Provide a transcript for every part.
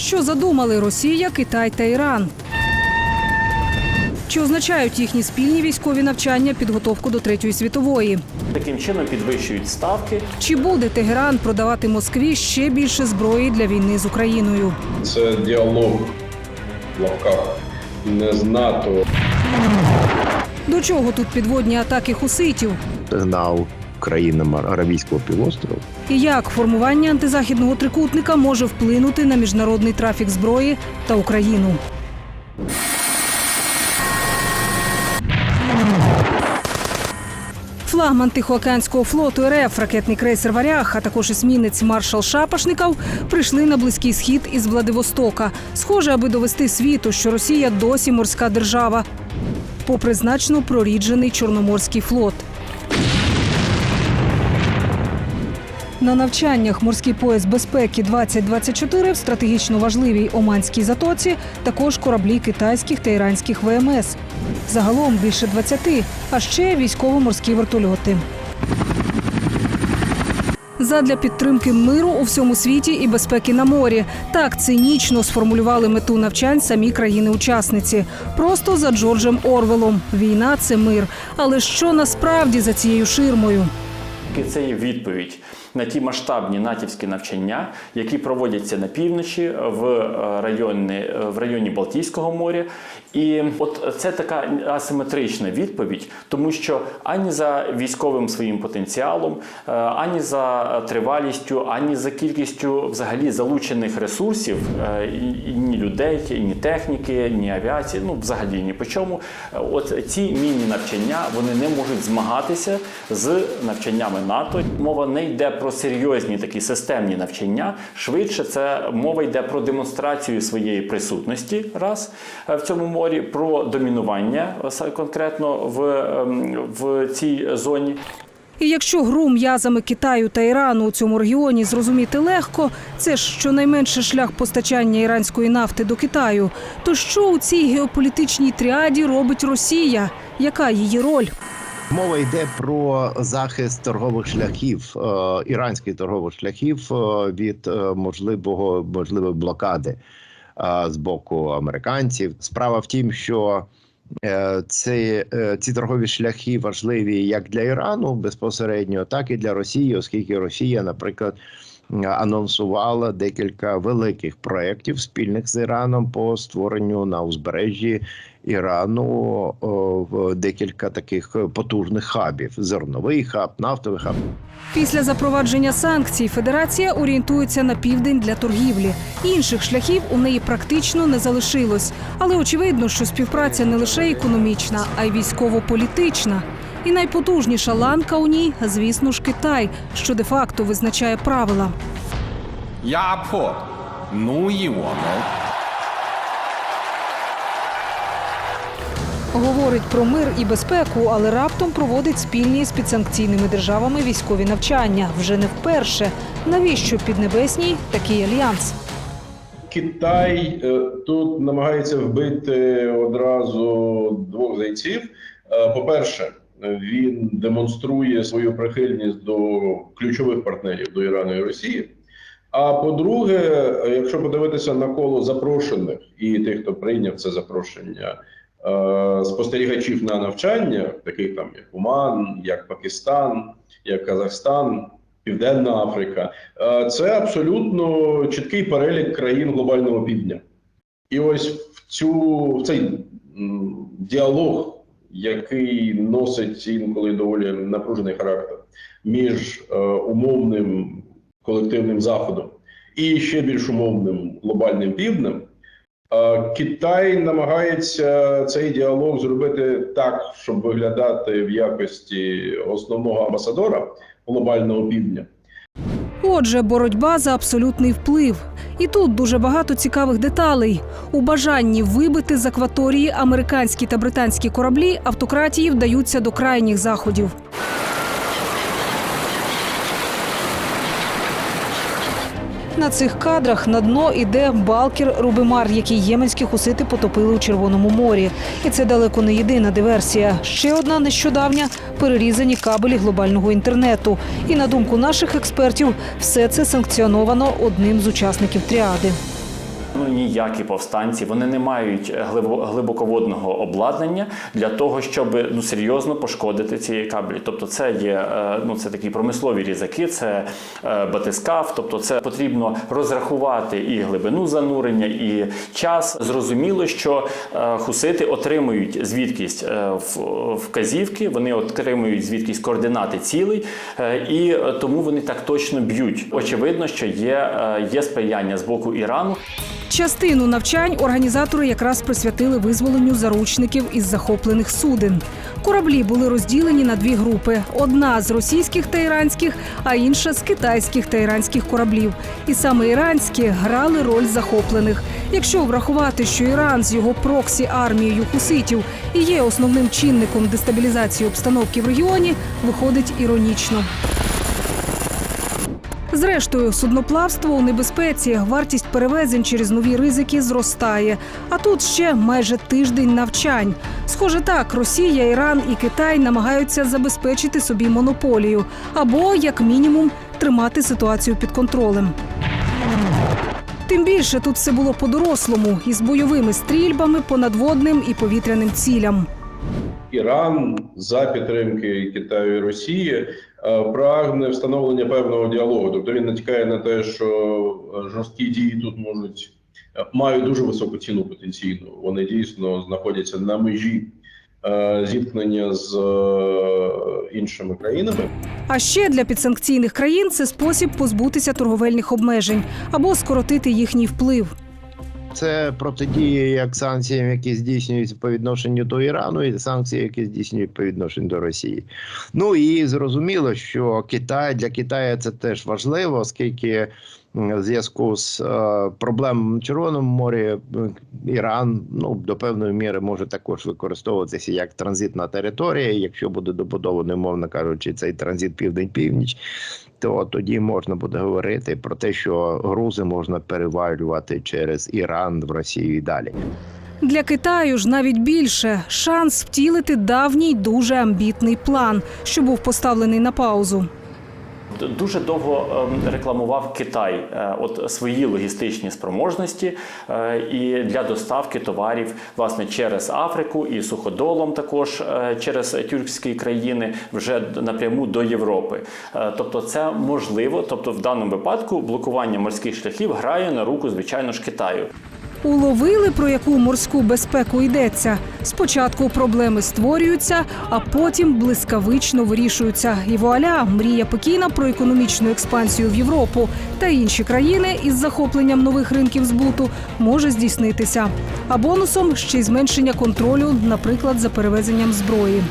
Що задумали Росія, Китай та Іран? Чи означають їхні спільні військові навчання підготовку до третьої світової? Таким чином підвищують ставки. Чи буде Тегеран продавати Москві ще більше зброї для війни з Україною? Це діалог в лапках не з НАТО. До чого тут підводні атаки хуситів? сигнал країнам Аравійського півострову. І як формування антизахідного трикутника може вплинути на міжнародний трафік зброї та Україну? Флагман Тихоокеанського флоту РФ, ракетний крейсер Варяг, а також есмінець маршал Шапошников прийшли на близький схід із Владивостока. Схоже, аби довести світу, що Росія досі морська держава, попри значно проріджений Чорноморський флот. На навчаннях морський пояс безпеки 2024 в стратегічно важливій Оманській затоці також кораблі китайських та іранських ВМС. Загалом більше 20, а ще військово-морські вертольоти. Задля підтримки миру у всьому світі і безпеки на морі так цинічно сформулювали мету навчань самі країни-учасниці. Просто за Джорджем Орвелом. Війна це мир. Але що насправді за цією ширмою? І це є відповідь на ті масштабні натівські навчання, які проводяться на півночі в е, районі, в районі Балтійського моря. І от це така асиметрична відповідь, тому що ані за військовим своїм потенціалом, е, ані за тривалістю, ані за кількістю взагалі залучених ресурсів, е, ні людей, ні техніки, ні авіації, ну взагалі ні по чому. От ці міні-навчання вони не можуть змагатися з навчаннями НАТО. Мова не йде про серйозні такі системні навчання. Швидше це мова йде про демонстрацію своєї присутності раз е, в цьому морі, про домінування е, конкретно в, ем, в цій зоні. І якщо гру м'язами Китаю та Ірану у цьому регіоні зрозуміти легко, це ж щонайменше шлях постачання іранської нафти до Китаю. То що у цій геополітичній тріаді робить Росія? Яка її роль? Мова йде про захист торгових шляхів, е, іранських торгових шляхів е, від е, можливого можливої блокади з боку американців. Справа в тім, що ці, ці торгові шляхи важливі як для Ірану безпосередньо, так і для Росії, оскільки Росія, наприклад. Анонсувала декілька великих проєктів спільних з Іраном по створенню на узбережжі Ірану в декілька таких потужних хабів: зерновий хаб, нафтовий хаб. Після запровадження санкцій Федерація орієнтується на південь для торгівлі. Інших шляхів у неї практично не залишилось. Але очевидно, що співпраця не лише економічна, а й військово-політична. І найпотужніша ланка у ній, звісно ж, Китай, що де-факто визначає правила. Япо, ну і воно. Говорить про мир і безпеку, але раптом проводить спільні з підсанкційними державами військові навчання. Вже не вперше. Навіщо Піднебесній такий альянс? Китай е, тут намагається вбити одразу двох зайців. Е, по-перше, він демонструє свою прихильність до ключових партнерів до Ірану і Росії. А по-друге, якщо подивитися на коло запрошених і тих, хто прийняв це запрошення, е, спостерігачів на навчання, таких там як Уман, як Пакистан, як Казахстан, Південна Африка, е, це абсолютно чіткий перелік країн глобального півдня. І ось в цю в цей діалог, який носить інколи доволі напружений характер між е, умовним колективним заходом і ще більш умовним глобальним півднем. Е, Китай намагається цей діалог зробити так, щоб виглядати в якості основного амбасадора глобального півдня. Отже, боротьба за абсолютний вплив. І тут дуже багато цікавих деталей. У бажанні вибити з акваторії американські та британські кораблі автократії вдаються до крайніх заходів. На цих кадрах на дно іде балкер Рубимар, який єменські хусити потопили у Червоному морі. І це далеко не єдина диверсія. Ще одна нещодавня перерізані кабелі глобального інтернету. І на думку наших експертів, все це санкціоновано одним з учасників тріади. Ну ніякі повстанці вони не мають глибо- глибоководного обладнання для того, щоб ну серйозно пошкодити ці кабелі. Тобто, це є е, ну це такі промислові різаки, це е, батискаф. Тобто, це потрібно розрахувати і глибину занурення, і час. Зрозуміло, що е, хусити отримують звідкись е, в- вказівки, вони отримують звідкись координати цілей, е, і е, тому вони так точно б'ють. Очевидно, що є, е, є сприяння з боку Ірану. Частину навчань організатори якраз присвятили визволенню заручників із захоплених суден. Кораблі були розділені на дві групи: одна з російських та іранських, а інша з китайських та іранських кораблів. І саме іранські грали роль захоплених. Якщо врахувати, що Іран з його проксі армією хуситів і є основним чинником дестабілізації обстановки в регіоні, виходить іронічно. Зрештою, судноплавство у небезпеці, вартість перевезень через нові ризики зростає. А тут ще майже тиждень навчань. Схоже, так Росія, Іран і Китай намагаються забезпечити собі монополію або, як мінімум, тримати ситуацію під контролем. Тим більше тут все було по-дорослому із бойовими стрільбами по надводним і повітряним цілям. Іран за підтримки Китаю і Росії прагне встановлення певного діалогу. Тобто він натякає на те, що е, жорсткі дії тут можуть е, мають дуже високу ціну потенційну. Вони дійсно знаходяться на межі е, зіткнення з е, іншими країнами. А ще для підсанкційних країн це спосіб позбутися торговельних обмежень або скоротити їхній вплив. Це протидія як санкціям, які здійснюються по відношенню до Ірану, і санкції, які здійснюють по відношенню до Росії. Ну і зрозуміло, що Китай для Китаю це теж важливо, оскільки в зв'язку з е, проблемами в Червоному морі Іран ну до певної міри може також використовуватися як транзитна територія. Якщо буде добудований, мовно кажучи, цей транзит південь-північ, то тоді можна буде говорити про те, що грузи можна перевалювати через Іран в Росію і далі. Для Китаю ж навіть більше шанс втілити давній дуже амбітний план, що був поставлений на паузу. Дуже довго ем, рекламував Китай е, от свої логістичні спроможності е, і для доставки товарів власне через Африку і суходолом, також е, через тюркські країни, вже напряму до Європи. Тобто, це можливо. Тобто, в даному випадку блокування морських шляхів грає на руку, звичайно ж, Китаю. Уловили, про яку морську безпеку йдеться. Спочатку проблеми створюються, а потім блискавично вирішуються. І вуаля, мрія Пекіна про економічну експансію в Європу та інші країни із захопленням нових ринків збуту може здійснитися. А бонусом ще й зменшення контролю, наприклад, за перевезенням зброї.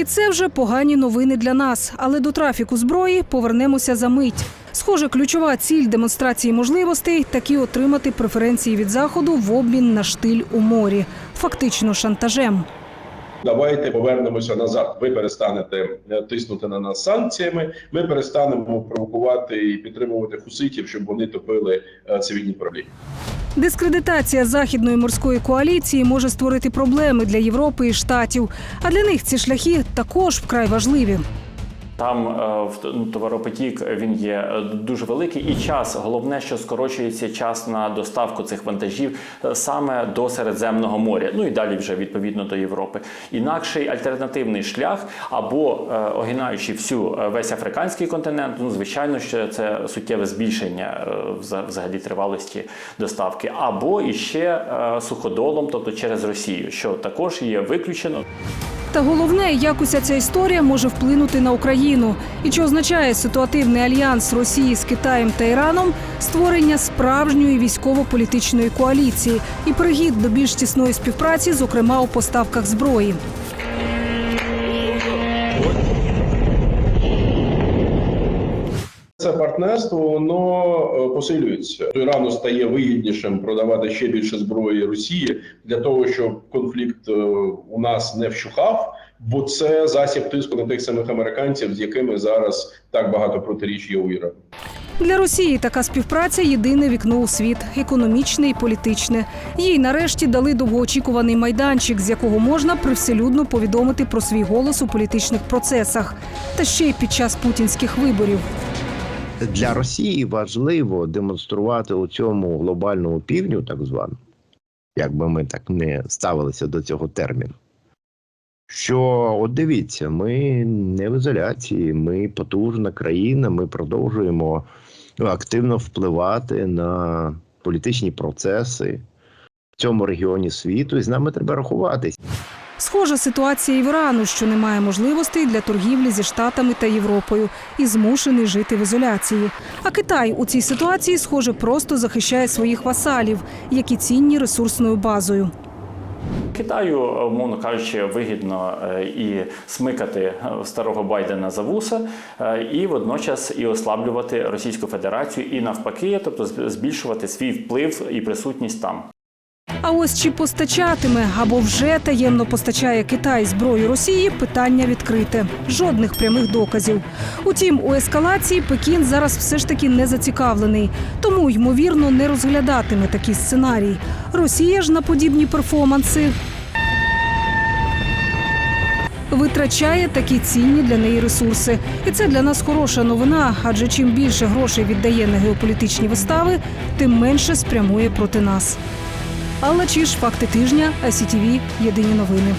І це вже погані новини для нас. Але до трафіку зброї повернемося за мить. Схоже, ключова ціль демонстрації можливостей таки отримати преференції від заходу в обмін на штиль у морі, фактично шантажем. Давайте повернемося назад. Ви перестанете е, тиснути на нас санкціями. Ми перестанемо провокувати і підтримувати хуситів, щоб вони топили е, цивільні проблеми. Дискредитація західної морської коаліції може створити проблеми для Європи і штатів. А для них ці шляхи також вкрай важливі. Там е, ну, товаропотік він є е, дуже великий, і час головне, що скорочується час на доставку цих вантажів е, саме до Середземного моря. Ну і далі вже відповідно до Європи. Інакший альтернативний шлях або е, огинаючи всю е, весь африканський континент, ну звичайно, що це суттєве збільшення е, взагалі тривалості доставки, або іще е, суходолом, тобто через Росію, що також є виключено. Та головне, як уся ця історія може вплинути на Україну, і чи означає ситуативний альянс Росії з Китаєм та Іраном створення справжньої військово-політичної коаліції і пригід до більш тісної співпраці, зокрема у поставках зброї. Партнерство воно е, посилюється. Ірану стає вигіднішим продавати ще більше зброї Росії для того, щоб конфлікт е, у нас не вщухав. Бо це засіб тиску на тих самих американців, з якими зараз так багато протиріч є у Ірану. Для Росії така співпраця єдине вікно у світ економічне і політичне. Їй нарешті дали довгоочікуваний майданчик, з якого можна привселюдно повідомити про свій голос у політичних процесах, та ще й під час путінських виборів. Для Росії важливо демонструвати у цьому глобальному півдню, так званому, як би ми так не ставилися до цього терміну. Що от дивіться, ми не в ізоляції, ми потужна країна, ми продовжуємо активно впливати на політичні процеси в цьому регіоні світу, і з нами треба рахуватись. Схожа ситуація і в Ірану, що не має можливостей для торгівлі зі Штатами та Європою і змушений жити в ізоляції. А Китай у цій ситуації, схоже, просто захищає своїх васалів, які цінні ресурсною базою. Китаю, умовно кажучи, вигідно е, і смикати е, старого Байдена за вуса, е, і водночас і ослаблювати Російську Федерацію, і навпаки, тобто збільшувати свій вплив і присутність там. А ось чи постачатиме або вже таємно постачає Китай зброю Росії, питання відкрите. Жодних прямих доказів. Утім, у ескалації Пекін зараз все ж таки не зацікавлений, тому ймовірно не розглядатиме такий сценарій. Росія ж на подібні перформанси витрачає такі цінні для неї ресурси. І це для нас хороша новина. Адже чим більше грошей віддає на геополітичні вистави, тим менше спрямує проти нас. Алла Чіш, факти тижня, АСІТІВІ, Єдині новини.